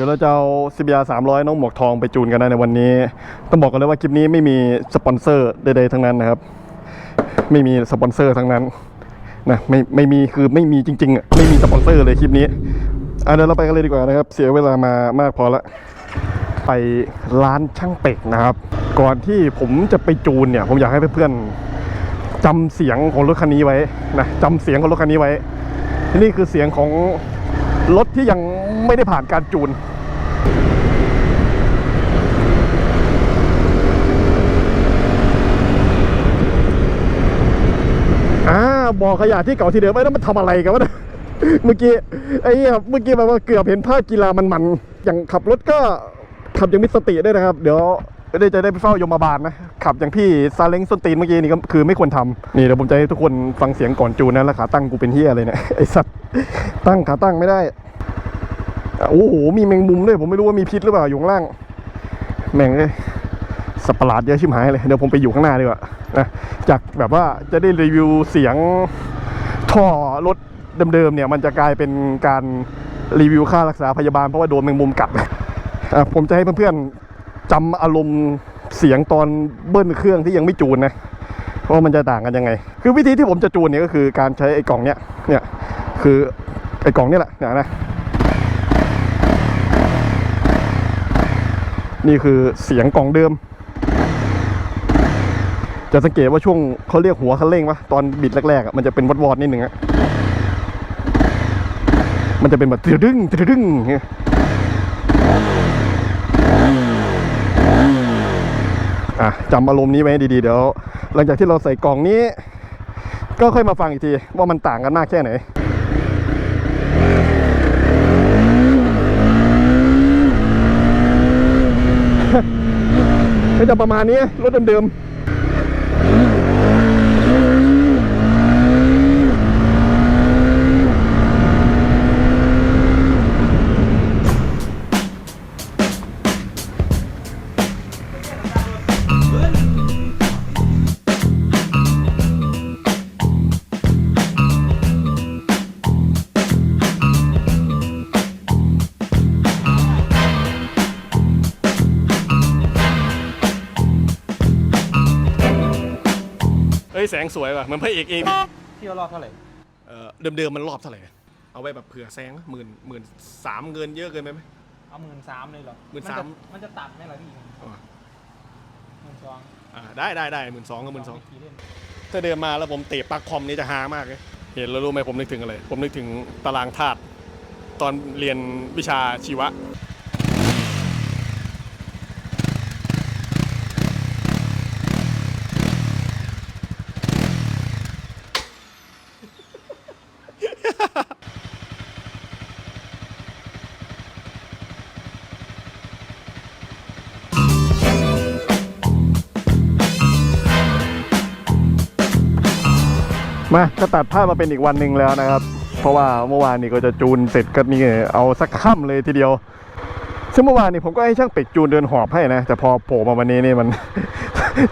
เดี๋ยวเราจะเอา CBR 300 น้องหมวกทองไปจูนกันนะในวันนี้ ต้องบอกกันเลยว่าคลิปนี้ไม่มีสปอนเซอร์ใดๆทั้งนั้นนะครับ ไม่มีสปอนเซอร์ทั้งนั้นนะไม่ไม่มีคือไม่มีจริงๆอะไม่มีสปอนเซอร์เลยคลิปนี้อะเดี๋ยวเราไปกันเลยดีกว่านะครับ เสียเวลามามากพอละไปร้านช่างเป็กนะครับ ก่อนที่ผมจะไปจูนเนี่ย ผมอยากให้เพื่อนๆจำเสียงของรถคันนี้ไว้นะจำเสียงของรถคันนี้ไว้นี่คือเสียงของรถที่ยังไม่ได้ผ่านการจูน อ่าบ่อขยะที่เก่าที่เดิมไอ้นั่นมันทำอะไรกันวะเนี่ยเมื่อกี้ไอ้เหี้ยเมื่อกี้แบบว่าเกือบเห็นภาพกีฬามันๆอย่างขับรถก็ขับอย่างมีสติด้วยนะครับ เดี๋ยวได้จะได้ไปเฝ้ายมบาลนะขับอย่างพี่ซาเล้งส้นตีนเมื่อกี้นี่ก็คือไม่ควรทำนี่เดี๋ยวผมจะให้ทุกคนฟังเสียงก่อนจูนนะแล้วขาตั้งกูเป็นเฮียอะไรเนี่ยไอสัตว์ตั้งขาตั้งไม่ได้ โอ้โห มีแมงมุมด้วย ผมไม่รู้ว่ามีพิษหรือเปล่าอยู่ข้างล่าง แม่งเลยสัตว์ปะหลาดเยอะชิบหายเลย เดี๋ยวผมไปอยู่ข้างหน้าดีกว่านะ จากแบบว่าจะได้รีวิวเสียงท่อรถเดิมๆเนี่ย มันจะกลายเป็นการรีวิวค่ารักษาพยาบาลเพราะว่าโดนแมงมุมกัดอะผมจะให้เพื่อนๆจำอารมณ์เสียงตอนเบิ้ลเครื่องที่ยังไม่จูนนะว่ามันจะต่างกันยังไง คือวิธีที่ผมจะจูนเนี่ยก็คือการใช้ไอ้กล่องเนี้ยเนี่ยคือไอ้กล่องเนี่ยแหละเนี่ยนะ นี่คือเสียงกล่องเดิม จะสังเกตว่าช่วงเขาเรียกหัวคันเร่งปะตอนบิดแรกๆมันจะเป็นวอดๆนิดหนึ่งอะมันจะเป็นแบบตึดึงตึดึงอย่างเงี้ยอะจำอารมณ์นี้ไว้ดีๆ เดี๋ยว หลังจากที่เราใส่กล่องนี้ ก็ค่อยมาฟังอีกที ว่ามันต่างกันมากแค่ไหน จะประมาณนี้รถเดิมๆ แสงสวยว่ะเหมือนพระเอกเองพี่ว่ารอบเท่าไหร่ เออเดิมๆมันรอบเท่าไหร่เอาไว้แบบเผื่อแซงหมื่นหมื่นสามเงินเยอะเกินไปไหม เอาหมื่นสามเลยเหรอหมื่นสามมันจะตัดไหมล่ะพี่อ๋อหมื่นสองอ่าได้ได้ได้หมื่นสองกับหมื่นสอง กี่เล่นถ้าเดินมาแล้วผมเตะปลักคอมนี่จะฮามากเลย เห็นแล้วรู้ไหมผมนึกถึงอะไร ผมนึกถึงตารางธาตุตอนเรียนวิชาชีวะ มาก็ตัดภาพมาเป็นอีกวันหนึ่งแล้วนะครับ เพราะว่าเมื่อวานนี้ก็จะจูนเสร็จก็นี่เอาสักค่ำเลยทีเดียว ซึ่งเมื่อวานนี้ผมก็ให้ช่างเป็กจูนเดินหอบให้นะ แต่พอโผล่มาวันนี้นี่มัน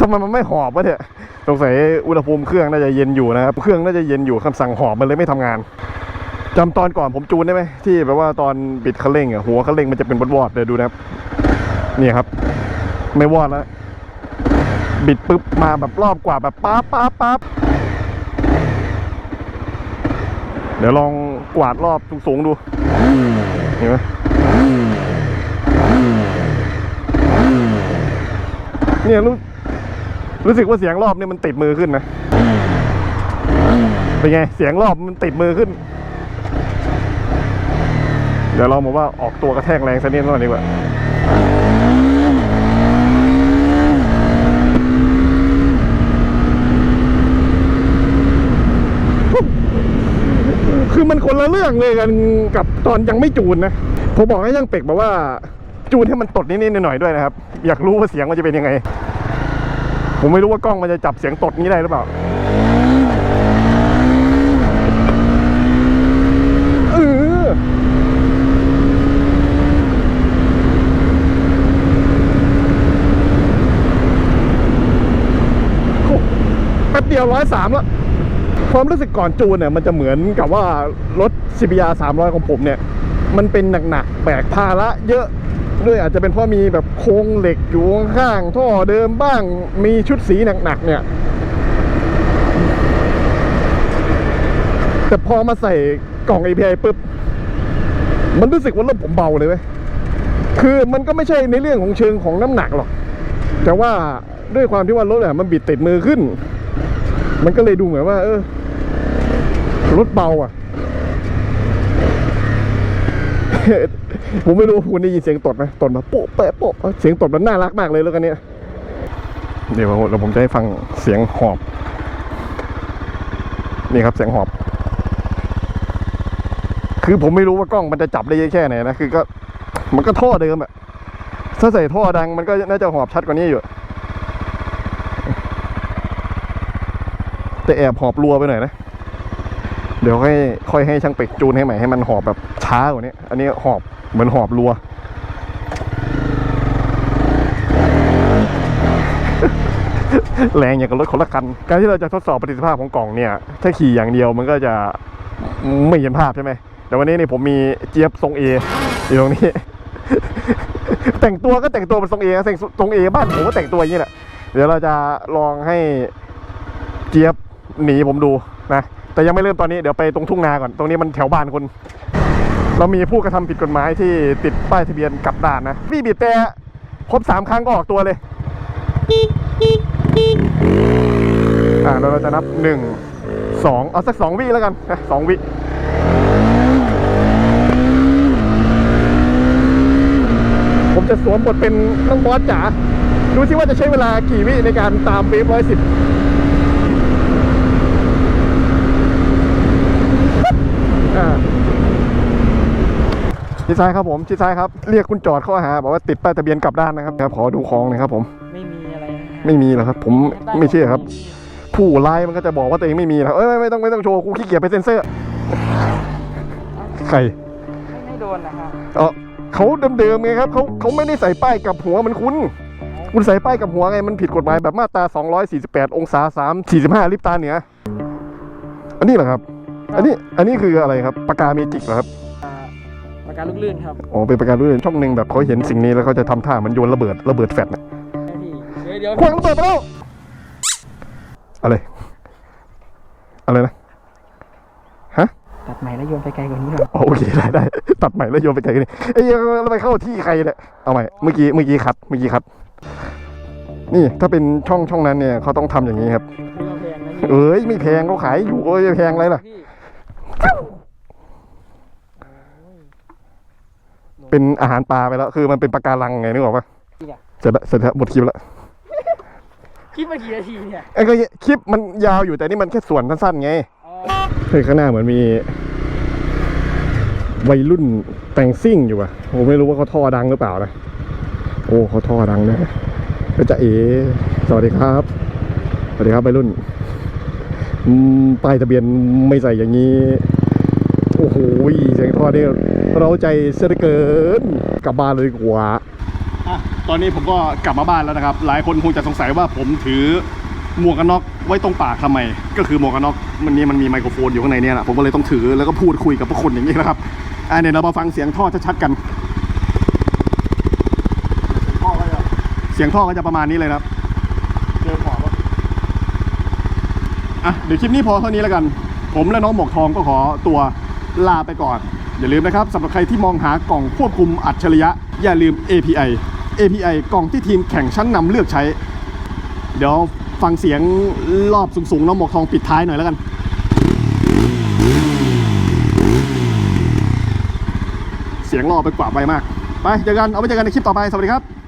ทำไมมันไม่หอบวะเนี่ยสงสัยอุณหภูมิเครื่องน่าจะเย็นอยู่นะครับ เครื่องน่าจะเย็นอยู่คำสั่งหอบมันเลยไม่ทำงานจำตอนก่อนผมจูนได้ไหมที่แบบว่าตอนบิดคันเร่งอะหัวคันเร่งมันจะเป็นวอดๆเลยดูนะครับนี่ครับ ไม่วอดแล้วบิดปุ๊บมาแบบรอบกว่าแบบป๊าป๊าป๊าบ เดี๋ยวลองกวาดรอบสูงๆดู เห็นไหมเนี่ยรู้รู้สึกว่าเสียงรอบเนี่ยมันติดมือขึ้นนะ เป็นไง เสียงรอบมันติดมือขึ้น เดี๋ยวเราบอกว่าออกตัวกระแทกแรงสักนิดหน่อยดีกว่า คนละเรื่องเลยกันกับตอนยังไม่จูนนะผมบอกให้ช่างเป็กบอกว่าจูนให้มันตดนิดๆหน่อยๆด้วยนะครับ อยากรู้ว่าเสียงมันจะเป็นยังไง ผมไม่รู้ว่ากล้องมันจะจับเสียงตดนี้ได้หรือเปล่าแป๊บเดียวร้อยสามแล้ว ความรู้สึกก่อนจูนเนี่ยมันจะเหมือนกับว่ารถ CBR 300 ของผมเนี่ย มันเป็นหนักๆแบกภาระเยอะด้วยอาจจะเป็นเพราะมีแบบโครงเหล็กอยู่ข้างๆท่อเดิมบ้างมีชุดสีหนักๆเนี่ยแต่พอมาใส่กล่อง API ปุ๊บ มันรู้สึกว่ารถผมเบาเลยเว้ย คือมันก็ไม่ใช่ในเรื่องของเชิงของน้ำหนักหรอก แต่ว่าด้วยความที่ว่ารถอะมันบิดติดมือขึ้น มันก็เลยดูเหมือนว่า เออรถเบาอะ ผมไม่รู้คุณได้ยินเสียงตดไหมตดมาโป๊ะแปะโป๊ะเสียงตดมันน่ารักมากเลยแล้วกันเนี่ยเดี๋ยวเราผมจะให้ฟังเสียงหอบ นี่ครับเสียงหอบ คือผมไม่รู้ว่ากล้องมันจะจับได้ยแค่ไหนนะคือก็ มันก็ท่อเดิมอะถ้าใส่ท่อดังมันก็น่าจะหอบชัดกว่านี้อยู่ แต่แอบหอบรัวไปหน่อยนะ เดี๋ยวค่อยค่อยให้ช่างเป็กจูนให้ใหม่ให้มันหอบแบบช้ากว่านี้ อันนี้หอบเหมือนหอบรัว แรงอย่างกับรถคนละคัน การที่เราจะทดสอบประสิทธิภาพของกล่องเนี่ย ถ้าขี่อย่างเดียวมันก็จะไม่เห็นภาพใช่ไหม แต่วันนี้นี่ผมมีเจี๊ยบทรงเออยู่ตรงนี้ แต่งตัวก็แต่งตัวเป็นทรงเอแต่งทรงเอบ้านผมก็แต่งตัวอย่างนี้แหละ เดี๋ยวเราจะลองให้เจี๊ยบ หนีผมดูนะแต่ยังไม่เริ่มตอนนี้เดี๋ยวไปตรงทุ่งนาก่อน ตรงนี้มันแถวบ้านคน เรามีผู้กระทำผิดกฎหมายที่ติดป้ายทะเบียนกลับด่านนะพี่บีบแต่ครบสามครั้งก็ออกตัวเลยอ่าเราจะนับหนึ่งสองเอาสักสองวิแล้วกันสองวิผมจะสวมบทเป็นน้องบอสจ๋าดูสิว่าจะใช้เวลากี่วิในการตามเวฟร้อยสิบ ชิดซ้ายครับผมชิดซ้ายครับเรียกคุณจอดเข้าหาบอกว่าติดป้ายทะเบียนกลับด้านนะครับครับขอดูของหน่อยครับผมไม่มีอะไรนะไม่มีหรอกครับ ผมไม่เชื่อครับ ผู้ไลน์มันก็จะบอกว่าตัวเองไม่มีแล้วเอ้ยไม่ไม่ต้องไม่ต้องโชว์กูขี้เกียจไปเซ็นเซอร์ใครไม่ไม่โดนนะครับเออเขาเดิมๆไงครับเขาเขาไม่ได้ใส่ป้ายกับหัวเหมันคุณ คุณใส่ป้ายกับหัวไงมันผิดกฎหมายแบบมาตรา 248 องศา 3 45 ลิปตาเหนืออันนี้เหรอครับ อันนี้อันนี้คืออะไรครับปากกาเมจิกเหรอครับอ่าปา กกาลูกลื่นครับอ๋อเป็นปากกาด้วยช่องหนึ่งแบบเขาเห็นสิ่งนี้แล้วเขาจะทำท่ามันโยนระเบิดระเบิดแฟลชนะให้พี่เดี๋ยวเดี๋ยวควางระเบิดไปแล้วอะไรอะไรนะฮะตัดใหม่แล้วโยนไปไกลกว่านี้หน่อยอ๋อโอเคได้ได้ตัดใหม่แล้วโยนไปไกลกันนี่ไอ้เหี้ยังเราไปเข้าที่ใครเนี่ยเอาใหม่เมื่อกี้เมื่อกี้คัดเมื่อกี้คัดนี่ถ้าเป็นช่องช่องนั้นเนี่ยเขาต้องทำอย่างนี้ครับคือเราแพงนะพี่เอ้ยไม่แพงเขาขายอยู่เอ้ยจะแพงอะไรล่ะ พี่ เป็นอาหารปลาไปแล้ว คือมันเป็นปลาการังไงนึกออกปะจริงอะเสร็จแล้วเสร็จแล้วหมดคลิปแล้วคิดมากี่นาทีเนี่ยไอ้ก็คลิปมันยาวอยู่แต่นี่มันแค่ส่วนสั้นๆไงอ๋อเฮ้ยข้างหน้าเหมือนมี วัยรุ่นแต่งซิ่งอยู่อะผมไม่รู้ว่าเขาท่อดังหรือเปล่านะโอ้เขาท่อดังนะก็จะเอสวัสดีครับ สวัสดีครับวัยรุ่นอืมป้ายทะเบียนไม่ใส่อย่างนี้ โอ้โหเสียงท่อนี่ เราใจเสียเหลือเกิน กลับบ้านเลยดีกว่าตอนนี้ผมก็กลับมาบ้านแล้วนะครับ หลายคนคงจะสงสัยว่าผมถือหมวกกันน็อกไว้ตรงปากทำไม ก็คือหมวกกันน็อกมันนี้มันมีไมโครโฟนอยู่ข้างในเนี่ยนะผมก็เลยต้องถือแล้วก็พูดคุยกับพวกคนอย่างนี้นะครับอ่าเดี๋ยวเรามาฟังเสียงท่อชัดๆกัน เสียงท่อก็จะประมาณนี้เลยนะครับเจอขอบอะเดี๋ยวคลิปนี้พอเท่านี้แล้วกัน ผมและน้องหมวกทองก็ขอตัวลาไปก่อน อย่าลืมนะครับสำหรับใครที่มองหากล่องควบคุมอัจฉริยะ อย่าลืม API API กล่องที่ทีมแข่งชั้นนำเลือกใช้ เดี๋ยวฟังเสียงรอบสูงๆน้องหมวกทองปิดท้ายหน่อยแล้วกัน เสียงรอบไปกว่าไปมาก ไปเจอกันเอาไปเจอกันในคลิปต่อไป สวัสดีครับ